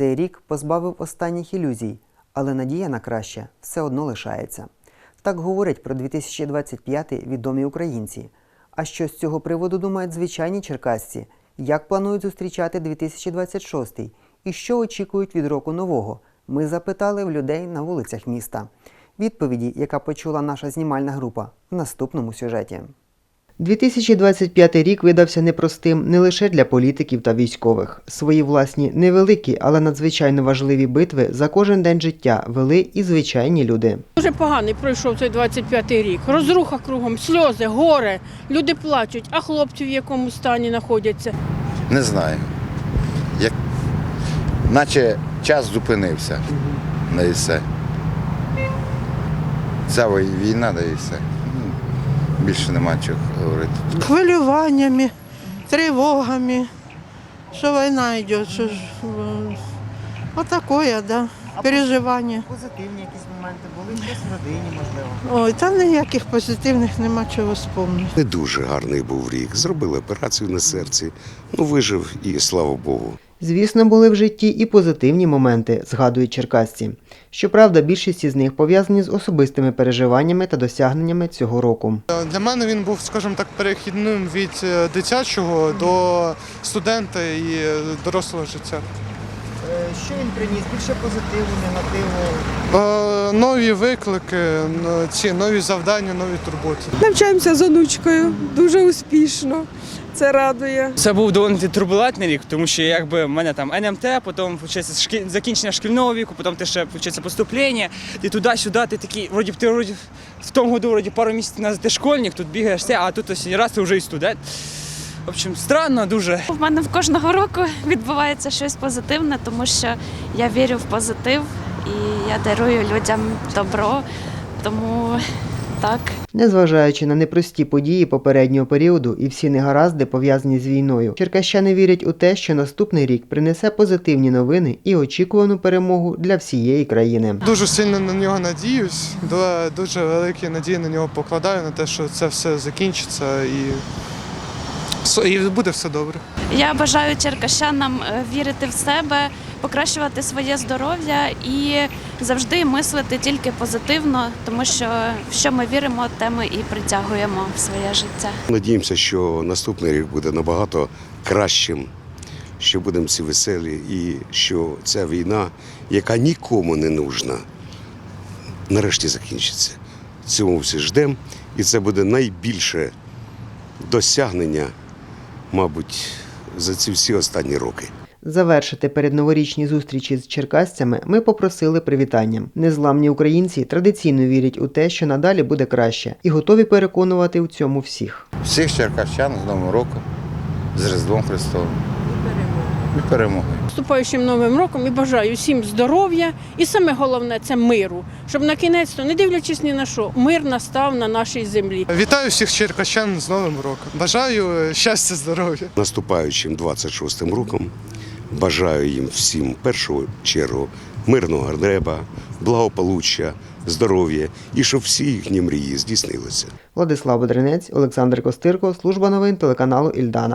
Цей рік позбавив останніх ілюзій, але надія на краще все одно лишається. Так говорять про 2025 відомі українці. А що з цього приводу думають звичайні черкасці? Як планують зустрічати 2026 і що очікують від року нового? Ми запитали в людей на вулицях міста. Відповіді, яка почула наша знімальна група, в наступному сюжеті. 2025 рік видався непростим не лише для політиків та військових. Свої власні невеликі, але надзвичайно важливі битви за кожен день життя вели і звичайні люди. Дуже поганий пройшов цей 25-й рік. Розруха кругом, сльози, горе. Люди плачуть, а хлопці в якому стані знаходяться. Не знаю. Як... Наче час зупинився. Да і все. Ця вій- війна, да і все. Більше нема чого говорити. хвилюваннями, тривогами, що війна йде, що ж отакое, да. Переживання. Позитивні якісь моменти були щось в родині, можливо. Ой, та ніяких позитивних нема чого спомнити. Не дуже гарний був рік. Зробили операцію на серці. Ну, вижив і слава Богу. Звісно, були в житті і позитивні моменти, згадують черкасці. Щоправда, більшість із них пов'язані з особистими переживаннями та досягненнями цього року. Для мене він був, скажімо так, перехідним від е, дитячого до студента і е, дорослого життя. Що він приніс? Більше позитиву, негативу? Е, Нові виклики, ці нові завдання, нові турботи. Навчаємося з онучкою дуже успішно. Це радує. Це був доволі турбулентний рік, тому що якби в мене там НМТ, потім виходить, шкіль... закінчення шкільного віку, потім ти ще виходить, поступлення, ти туди-сюди, ти такий, вроді ти вроді в тому году вроді пару місяців назад ти школьник, тут бігаєш все, а тут ось раз ти вже і студент. В общем, странно дуже. У мене в кожного року відбувається щось позитивне, тому що я вірю в позитив і я дарую людям добро. Тому так. Незважаючи на непрості події попереднього періоду і всі негаразди, пов'язані з війною, черкащани вірять у те, що наступний рік принесе позитивні новини і очікувану перемогу для всієї країни. Дуже сильно на нього надіюсь, ду- дуже великі надії на нього покладаю, на те, що це все закінчиться і, і буде все добре. Я бажаю черкащанам е, вірити в себе, покращувати своє здоров'я і завжди мислити тільки позитивно, тому що в що ми віримо, те ми і притягуємо в своє життя. Надіємося, що наступний рік буде набагато кращим, що будемо всі веселі, і що ця війна, яка нікому не нужна, нарешті закінчиться. Цього всі ждемо, і це буде найбільше досягнення, мабуть, за ці всі останні роки. Завершити передноворічні зустрічі з черкасцями ми попросили привітанням. Незламні українці традиційно вірять у те, що надалі буде краще, і готові переконувати у цьому всіх. Всіх черкащан з Новим роком, з Різдвом Христовим. І перемогою. Вступаючим новим роком і бажаю всім здоров'я і саме головне це миру, щоб на кінець, то не дивлячись ні на що, мир настав на нашій землі. Вітаю всіх черкащан з Новим роком. Бажаю е, щастя, здоров'я. Наступаючим 26-м роком бажаю їм всім в першу чергу мирного неба, благополуччя, здоров'я і щоб всі їхні мрії здійснилися. Владислав Бодринець, Олександр Костирко, служба новин телеканалу Ільдана.